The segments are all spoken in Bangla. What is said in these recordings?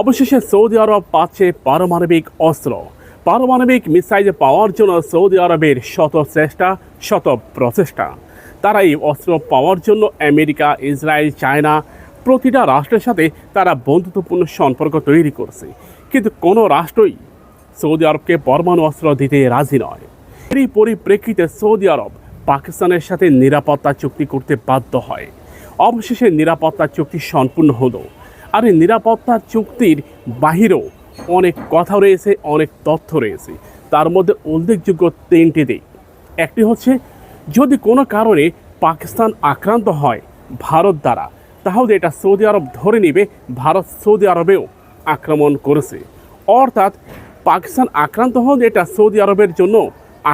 অবশেষে সৌদি আরব পাচ্ছে পারমাণবিক অস্ত্র। পারমাণবিক মিসাইল পাওয়ার জন্য সৌদি আরবের শত চেষ্টা, শত প্রচেষ্টা। তারা এই অস্ত্র পাওয়ার জন্য আমেরিকা, ইসরায়েল, চায়না প্রতিটা রাষ্ট্রের সাথে তারা বন্ধুত্বপূর্ণ সম্পর্ক তৈরি করছে। কিন্তু কোনো রাষ্ট্রই সৌদি আরবকে পরমাণু অস্ত্র দিতে রাজি নয়। এরই পরিপ্রেক্ষিতে সৌদি আরব পাকিস্তানের সাথে নিরাপত্তা চুক্তি করতে বাধ্য হয়। অবশেষে নিরাপত্তা চুক্তি সম্পূর্ণ হলো। আর এই নিরাপত্তা চুক্তির বাহিরেও অনেক কথা রয়েছে, অনেক তথ্য রয়েছে। তার মধ্যে উল্লেখযোগ্য তিনটি দিক। একটি হচ্ছে, যদি কোনো কারণে পাকিস্তান আক্রান্ত হয় ভারত দ্বারা, তাহলে এটা সৌদি আরব ধরে নেবে, ভারত সৌদি আরবেও আক্রমণ করেছে। অর্থাৎ পাকিস্তান আক্রান্ত হলে এটা সৌদি আরবের জন্য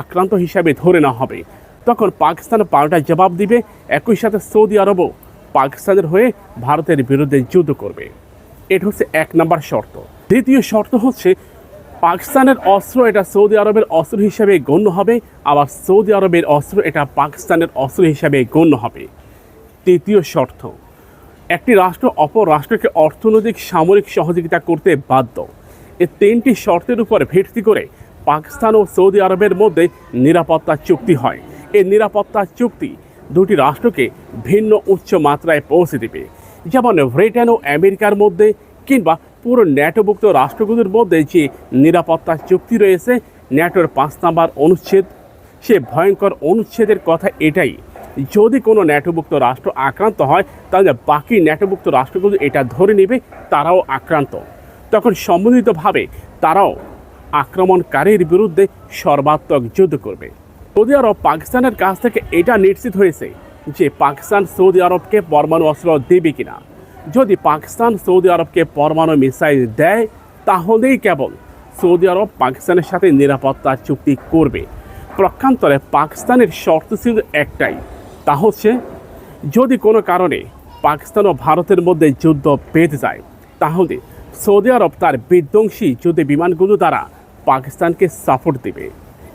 আক্রান্ত হিসাবে ধরে নেওয়া হবে। তখন পাকিস্তান পাল্টা জবাব দিবে, একই সাথে সৌদি আরবও পাকিস্তানের হয়ে ভারতের বিরুদ্ধে যুদ্ধ করবে। এটা হচ্ছে এক নম্বর শর্ত। দ্বিতীয় শর্ত হচ্ছে, পাকিস্তানের অস্ত্র এটা সৌদি আরবের অস্ত্র হিসাবে গণ্য হবে, আবার সৌদি আরবের অস্ত্র এটা পাকিস্তানের অস্ত্র হিসাবে গণ্য হবে। তৃতীয় শর্ত, একটি রাষ্ট্র অপর রাষ্ট্রকে অর্থনৈতিক সামরিক সহযোগিতা করতে বাধ্য। এই তিনটি শর্তের উপর ভিত্তি করে পাকিস্তান ও সৌদি আরবের মধ্যে নিরাপত্তা চুক্তি হয়। এই নিরাপত্তা চুক্তি দুটি রাষ্ট্রকে ভিন্ন উচ্চ মাত্রায় পৌঁছে দেবে। যেমন ব্রিটেন ও আমেরিকার মধ্যে কিংবা পুরো ন্যাটোভুক্ত রাষ্ট্রগুলোর মধ্যে যে নিরাপত্তা চুক্তি রয়েছে, ন্যাটোর পাঁচ নাম্বার অনুচ্ছেদ, সে ভয়ঙ্কর অনুচ্ছেদের কথা এটাই। যদি কোনো ন্যাটোভুক্ত রাষ্ট্র আক্রান্ত হয়, তাহলে বাকি ন্যাটোভুক্ত রাষ্ট্রগুলো এটা ধরে নেবে, তারাও আক্রান্ত। তখন সম্মিলিতভাবে তারাও আক্রমণকারীর বিরুদ্ধে সর্বাত্মক যুদ্ধ করবে। সৌদি আরব পাকিস্তানের কাছ থেকে এটা নিশ্চিত হয়েছে যে পাকিস্তান সৌদি আরবকে পরমাণু অস্ত্র দেবে কিনা। যদি পাকিস্তান সৌদি আরবকে পরমাণু মিসাইল দেয়, তাহলেই কেবল সৌদি আরব পাকিস্তানের সাথে নিরাপত্তা চুক্তি করবে। প্রক্ষান্তরে পাকিস্তানের শর্ত ছিল একটাই, তা হচ্ছে যদি কোনো কারণে পাকিস্তান ও ভারতের মধ্যে যুদ্ধ বেঁধে যায়, তাহলে সৌদি আরব তার বিধ্বংসী যুদ্ধ বিমানগুলো দ্বারা পাকিস্তানকে সাপোর্ট দেবে।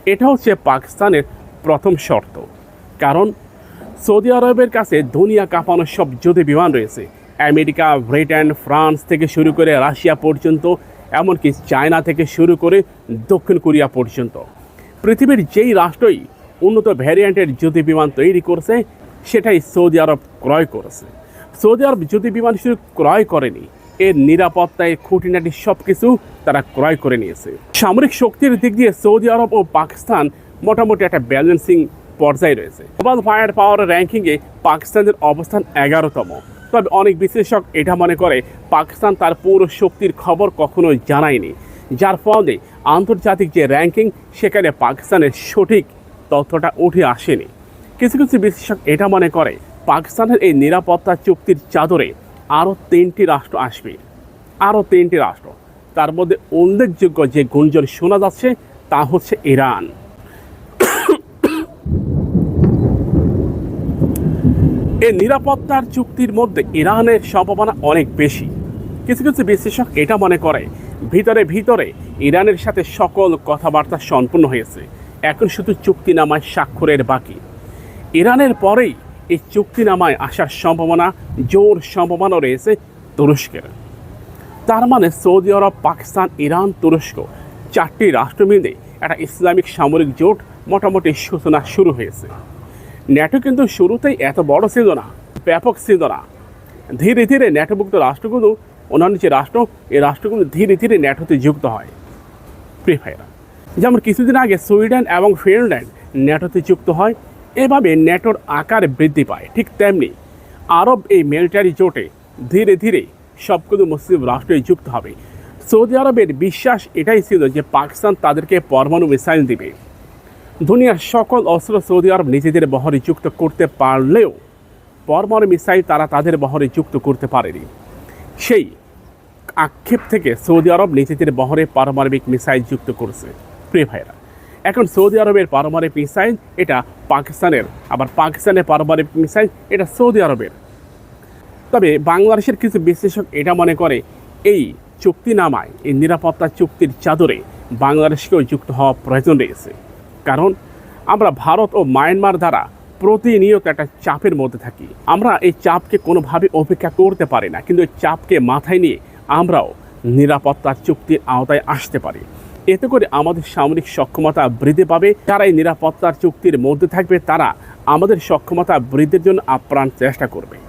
এটা হচ্ছে পাকিস্তানের প্রথম শর্ত। কারণ সৌদি আরবের কাছে দুনিয়া কাঁপানো সব যুদ্ধ বিমান রয়েছে। আমেরিকা, ব্রিটেন, ফ্রান্স থেকে শুরু করে রাশিয়া পর্যন্ত, এমনকি চায়না থেকে শুরু করে দক্ষিণ কোরিয়া পর্যন্ত। পৃথিবীর যেই রাষ্ট্রই উন্নত ভ্যারিয়েন্টের যুদ্ধ বিমান তৈরি করছে, সেটাই সৌদি আরব ক্রয় করেছে। সৌদি আরব যুদ্ধ বিমান শুধু ক্রয় করেনি এর নিরাপত্তায় খুঁটিনাটি সব কিছু তারা ক্রয় করে নিয়েছে। সামরিক শক্তির দিক দিয়ে সৌদি আরব ও পাকিস্তান মোটামুটি একটা ব্যালেন্সিং পর্যায়ে রয়েছে। গ্লোবাল ফায়ার পাওয়ার র্যাঙ্কিংয়ে পাকিস্তানের অবস্থান এগারোতম। তবে অনেক বিশ্লেষক এটা মনে করে, পাকিস্তান তার পৌর শক্তির খবর কখনোই জানায়নি, যার ফলে আন্তর্জাতিক যে র্যাঙ্কিং সেখানে পাকিস্তানের সঠিক তথ্যটা উঠে আসেনি। কিছু কিছু বিশ্লেষক এটা মনে করে, পাকিস্তানের এই নিরাপত্তা চুক্তির চাদরে আরও তিনটি রাষ্ট্র আসবে। আরও তিনটি রাষ্ট্র। তার মধ্যে উল্লেখযোগ্য যে গুঞ্জন শোনা যাচ্ছে তা হচ্ছে ইরান। এই নিরাপত্তার চুক্তির মধ্যে ইরানের সম্ভাবনা অনেক বেশি। কিছু কিছু বিশ্লেষক এটা মনে করে, ভিতরে ভিতরে ইরানের সাথে সকল কথাবার্তা সম্পূর্ণ হয়েছে। এখন শুধু চুক্তিনামায় স্বাক্ষরের বাকি। ইরানের পরেই এই চুক্তিনামায় আসার সম্ভাবনা, জোর সম্ভাবনা রয়েছে তুরস্কের। তার মানে সৌদি আরব, পাকিস্তান, ইরান, তুরস্ক চারটি রাষ্ট্র মিলে একটা ইসলামিক সামরিক জোট মোটামুটি সূচনা শুরু হয়েছে। ন্যাটো কিন্তু শুরুতেই এত বড় ছিল না, ব্যাপক ছিল না। ধীরে ধীরে ন্যাটোভুক্ত রাষ্ট্রগুলো, অন্যান্য যে রাষ্ট্র, এই রাষ্ট্রগুলো ধীরে ধীরে ন্যাটোতে যুক্ত হয়। প্রি ফায়ার যেমন কিছুদিন আগে সুইডেন এবং ফিনল্যান্ড ন্যাটোতে যুক্ত হয় এভাবে ন্যাটোর আকার বৃদ্ধি পায়, ঠিক তেমনি আরব এই মিলিটারি জোটে ধীরে ধীরে সবগুলো মুসলিম রাষ্ট্রে যুক্ত হবে। সৌদি আরবের বিশ্বাস এটাই ছিল যে পাকিস্তান তাদেরকে পরমাণু মিসাইল দিবে। দুনিয়ার সকল অস্ত্র সৌদি আরব নিজেদের বহরে যুক্ত করতে পারলেও পরমাণু মিসাইল তারা তাদের বহরে যুক্ত করতে পারেনি। সেই আক্ষেপ থেকে সৌদি আরব নিজেদের বহরে পারমাণবিক মিসাইল যুক্ত করছে। প্রিয় ভাইরা এখন সৌদি আরবের পারমাণবিক মিসাইল এটা পাকিস্তানের। আবার পাকিস্তানের পারমাণবিক মিসাইল এটা সৌদি আরবের। তবে বাংলাদেশের কিছু বিশ্লেষক এটা মনে করে, এই চুক্তিনামায়, এই নিরাপত্তা চুক্তির চাদরে বাংলাদেশকেও যুক্ত হওয়া প্রয়োজন রয়েছে। কারণ আমরা ভারত ও মায়ানমার দ্বারা প্রতিনিয়ত একটা চাপের মধ্যে থাকি। আমরা এই চাপকে কোনোভাবে অপেক্ষা করতে পারি না, কিন্তু এই চাপকে মাথায় নিয়ে আমরাও নিরাপত্তা চুক্তির আওতায় আসতে পারে। এতে করে আমাদের সামরিক সক্ষমতা বৃদ্ধি পাবে যারা এই নিরাপত্তার চুক্তির মধ্যে থাকবে তারা আমাদের সক্ষমতা বৃদ্ধির জন্য আপ্রাণ চেষ্টা করবে।